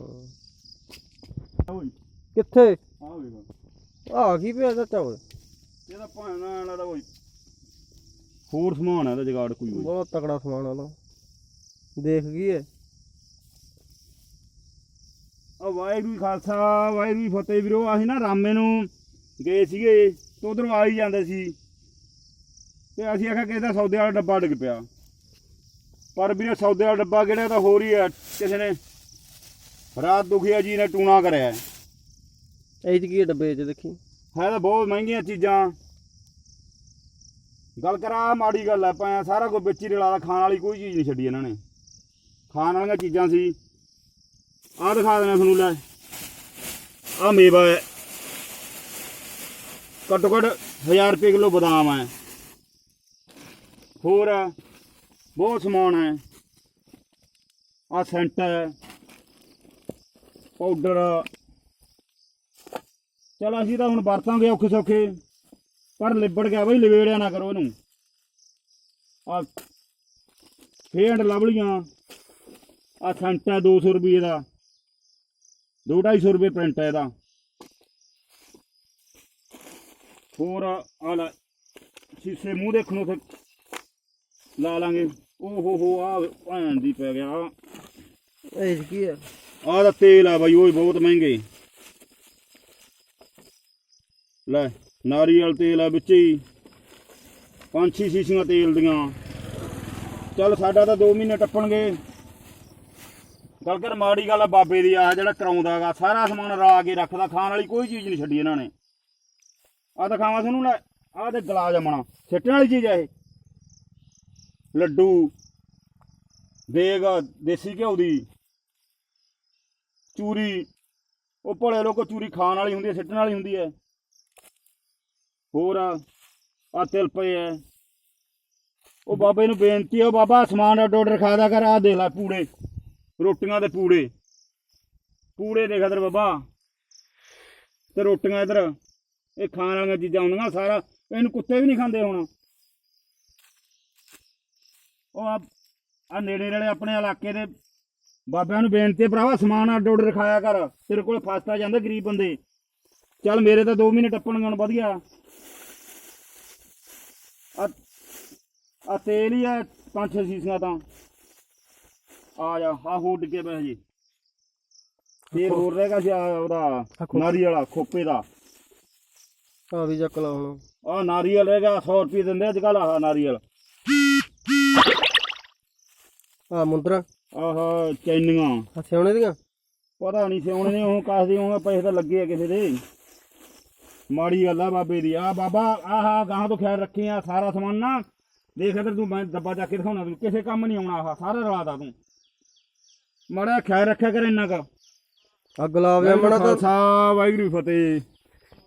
ਓਏ ਕਿੱਥੇ ਆ ਆ ਕੀ ਪਿਆ ਚਾਚਾ ਓਏ ਇਹਦਾ ਭਾਣਾ ਇਹਨਾਂ ਦਾ ਕੋਈ ਹੋਰ ਸਮਾਨ ਹੈ ਇਹਦਾ ਜਗਾੜ ਕੋਈ ਹੋਈ ਬਹੁਤ ਤਕੜਾ ਸਮਾਨ ਆ ਨਾ ਦੇਖ ਗਈ ਏ ਆ ਵਾਹਿਗੁਰੂ ਜੀ ਖਾਲਸਾ ਵਾਹਿਗੁਰੂ ਜੀ ਫਤਿਹ ਵੀਰੋ ਅਸੀਂ ਨਾ ਰਾਮੇ ਨੂੰ ਗਏ ਸੀਗੇ ਤੇ ਉਧਰੋਂ ਆ ਹੀ ਜਾਂਦੇ ਸੀ। ਤੇ ਅਸੀਂ ਆਖਿਆ ਕਿਸੇ ਦਾ ਸੌਦੇ ਵਾਲਾ ਡੱਬਾ ਡਿੱਗ ਪਿਆ। ਪਰ ਵੀਰੇ ਸੌਦੇ ਵਾਲਾ ਡੱਬਾ ਕਿਹੜਾ ਤਾਂ ਹੋਰ ਹੀ ਹੈ ਕਿਸੇ ਨੇ ਰਾਤ ਦੁਖੀਆ ਜੀ ਨੇ ਟੂਣਾ ਕਰਿਆ। ਇਹ ਕੀ ਆ ਡੱਬੇ ਚ ਦੇਖੀ? ਹੈ ਤਾਂ ਬਹੁਤ ਮਹਿੰਗੀਆਂ ਚੀਜ਼ਾਂ। ਗੱਲ ਕਰਾਂ ਮਾੜੀ ਗੱਲ ਹੈ ਪਾਇਆ ਸਾਰਾ ਕੁਝ ਵਿੱਚ ਹੀ ਰਲਾ ਖਾਣ ਵਾਲੀ ਕੋਈ ਚੀਜ਼ ਨਹੀਂ ਛੱਡੀ ਇਹਨਾਂ ਨੇ। ਖਾਣ ਵਾਲੀਆਂ ਚੀਜ਼ਾਂ ਸੀ। ਆਹ ਦਿਖਾ ਦੇਣਾ ਤੁਹਾਨੂੰ ਲੈ। ਆਹ ਮੇਵਾ ਹੈ। ਘੱਟੋ ਘੱਟ 1000 ਰੁਪਏ ਕਿਲੋ ਬਦਾਮ ਹੈ। ਹੋਰ ਬਹੁਤ ਸਮਾਨ ਹੈ। ਆਹ ਸੈਂਟ ਹੈ। ਪਾਊਡਰ। ਚਲ ਅਸੀਂ ਤਾਂ ਹੁਣ ਵਰਤਾਂਗੇ ਔਖੇ ਸੌਖੇ ਪਰ ਲਿਬੜ ਗਿਆ ਬਈ ਲਵੇੜਿਆ ਨਾ ਕਰੋ ਇਹਨੂੰ। ਆ ਫੇਂਡ ਲਵਲੀਆਂ ਆ ਸੈਂਟ 200 ਰੁਪਏ ਦਾ। 2-250 ਰੁਪਏ ਪ੍ਰਿੰਟ ਹੈ ਇਹਦਾ। ਹੋਰ ਆ ਸ਼ੀਸ਼ੇ ਮੂੰਹ ਦੇਖਣ ਨੂੰ ਉੱਥੇ ਲਾ ਲਾਂਗੇ। ਓ ਹੋ ਹੋ ਆ ਭੈਣ ਦੀ ਪੈ ਗਿਆ। ਇਹ ਕੀ ਆ? ਆਹ ਦਾ ਤੇਲ ਆ ਬਾਈ ਉਹ ਵੀ ਬਹੁਤ ਮਹਿੰਗੇ। ਲੈ, ਨਾਰੀਅਲ ਤੇਲ ਆ ਵਿੱਚ ਹੀ। ਪੰਜ ਛੇ ਸ਼ੀਸ਼ੀਆਂ ਤੇਲ ਦੀਆਂ। ਚੱਲ ਸਾਡਾ ਤਾਂ 2 ਮਹੀਨੇ ਟੱਪਣਗੇ। ਗੱਲ ਕਰ ਮਾੜੀ ਗੱਲ ਆ ਬਾਬੇ ਦੀ ਆ ਜਿਹੜਾ ਕਰਾਉਂਦਾਗਾ ਸਾਰਾ ਸਮਾਨ ਰਾ ਕੇ ਰੱਖਦਾ, ਖਾਣ ਵਾਲੀ ਕੋਈ ਚੀਜ਼ ਨਹੀਂ ਛੱਡੀ ਇਹਨਾਂ ਨੇ। ਆ ਦਿਖਾਵਾਂ ਤੁਹਾਨੂੰ ਲੈ, ਆਹ ਤੇ ਗਲਾ ਜਮਣਾ ਸਿੱਟਣ ਵਾਲੀ ਚੀਜ਼ ਆ ਇਹ। ਲੱਡੂ, ਦੇਗ, ਦੇਸੀ ਘਿਓ ਦੀ। ਚੂਰੀ, ਉਹ ਭਲੇ ਲੋਕੋ ਚੂਰੀ ਖਾਣ ਵਾਲੀ ਹੁੰਦੀ ਹੈ, ਸਿੱਟਣ ਵਾਲੀ ਹੁੰਦੀ ਹੈ। ਹੋਰ ਆ ਆਹ ਤਿਲ ਪਏ ਐ ਉਹ ਬਾਬੇ ਨੂੰ ਬੇਨਤੀ ਹੈ, ਉਹ ਬਾਬਾ ਸਮਾਨ ਅੱਡ ਅੱਡ ਰਖਾ ਦਿਆ ਕਰ ਆ ਦੇਖ ਲੈ ਪੂੜੇ, ਰੋਟੀਆਂ ਦੇ ਪੂੜੇ। ਪੂੜੇ ਦੇਖ ਇਧਰ ਬਾਬਾ, ਤੇ ਰੋਟੀਆਂ ਇਧਰ, ਇਹ ਖਾਣ ਵਾਲੀਆਂ ਚੀਜ਼ਾਂ ਹੁੰਦੀਆਂ ਸਾਰਾ, ਇਹਨੂੰ ਕੁੱਤੇ ਵੀ ਨਹੀਂ ਖਾਂਦੇ ਹੁਣ। ਉਹ ਆ ਨੇੜੇ ਨੇੜੇ ਆਪਣੇ ਇਲਾਕੇ ਦੇ ਬਾਬਿਆਂ ਨੂੰ ਬੇਨਤੀ ਹੈ ਭਰਾਵਾ ਸਮਾਨ ਅੱਡ ਅੱਡ ਰਖਾਇਆ ਕਰ। ਤੇਰੇ ਕੋਲ ਫਸਤਾ ਜਾਂਦਾ ਗਰੀਬ ਬੰਦੇ। ਚੱਲ ਮੇਰੇ ਤਾਂ 2 ਮਹੀਨੇ ਟੱਪਣਗੇ ਹੁਣ ਵਧੀਆ। ਆ ਆ ਤੇਲ ਹੀ ਆ ਪੰਜ ਛੇ ਸੀਸੀਆਂ ਤਾਂ। ਆ ਜਾ ਆ ਹੋ ਡਿੱਗੇ ਪਏ ਜੀ ਤੇਲ ਹੋਰ ਰਹੇਗਾ ਸੀ ਉਹਦਾ ਨਾਰੀ ਵਾਲਾ ਖੋਪੇ ਦਾ। ਆ ਵੀ ਚੱਕ ਲਾ ਹੁਣ। ਆ ਨਾਰੀਅਲ ਰਹੇਗਾ 100 ਰੁਪਏ ਦਿੰਦੇ ਅੱਜ ਕੱਲ ਆ ਨਾਰੀਅਲ। ਆ ਮੁੰਦਰਾ। ਆਹ ਚੈਨੀਆਂ। ਆ ਸਿਉਣੇ ਦੀਆਂ? ਪਤਾ ਨਹੀਂ ਸਿਉਣੇ ਨੇ ਉਹ ਕਾਸਦੇ ਹੋਣਗੇ ਪੈਸੇ ਤਾਂ ਲੱਗੇ ਆ ਕਿਸੇ ਦੇ। ਮਾੜੀ ਗੱਲ ਆ ਬਾਬੇ ਦੀ। ਆ ਬਾਬਾ ਆਹ ਗਾਂ ਤੋਂ ਖਿਆਲ ਰੱਖੀ ਆ ਸਾਰਾ ਸਮਾਨ ਨਾ। ਦੇਖ ਇਧਰ ਤੂੰ ਮੈਂ ਡੱਬਾ ਚੱਕ ਕੇ ਦਿਖਾਉਣਾ ਤੈਨੂੰ। ਕਿਸੇ ਕੰਮ ਨਹੀਂ ਆਉਣਾ ਆਹ ਸਾਰਾ ਰਲਾਦਾ ਤੂੰ ਮਾੜਾ ਖਿਆਲ ਰੱਖਿਆ ਕਰ ਇੰਨਾ ਕਾ। ਆ ਗੁਲਾਬ ਜਾਮਣਾ ਤਾਂ। ਖਾਲਸਾ ਵਾਹਿਗੁਰੂ ਫਤਿਹ।